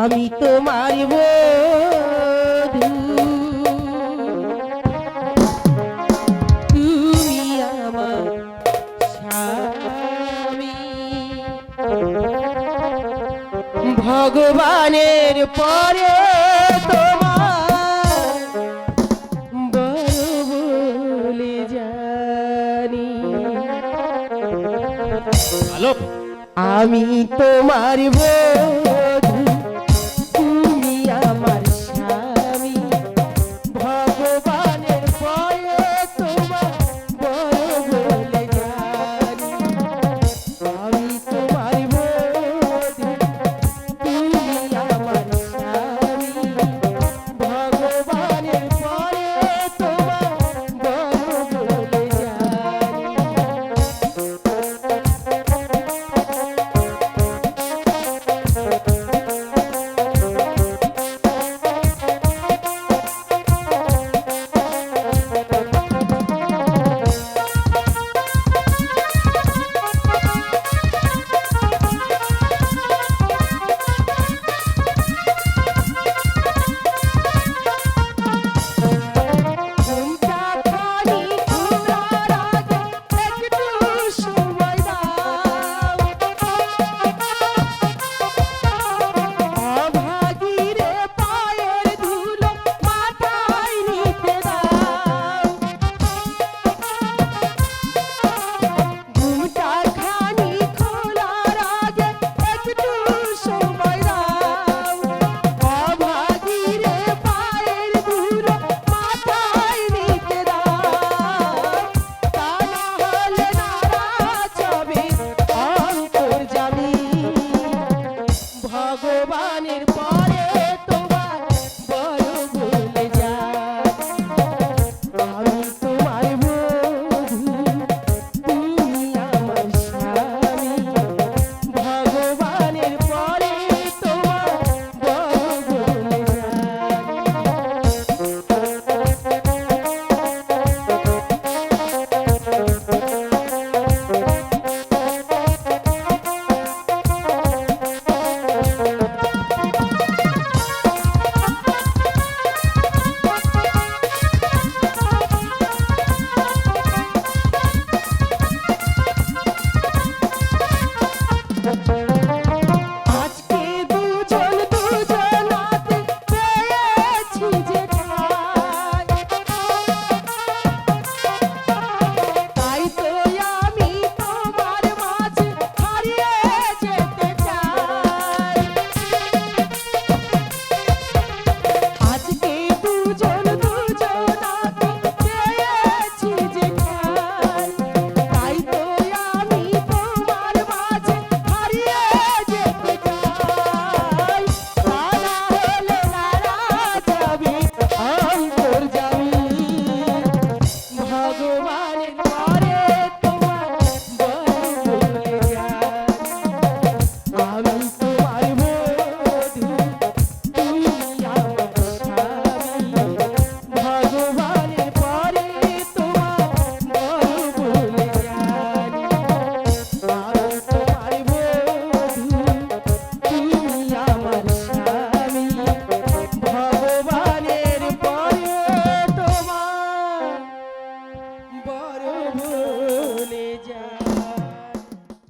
আমি তোমার বধু ভগবানের পরে তোমার বলে জানি। আমি তোমার বউ ভবানীর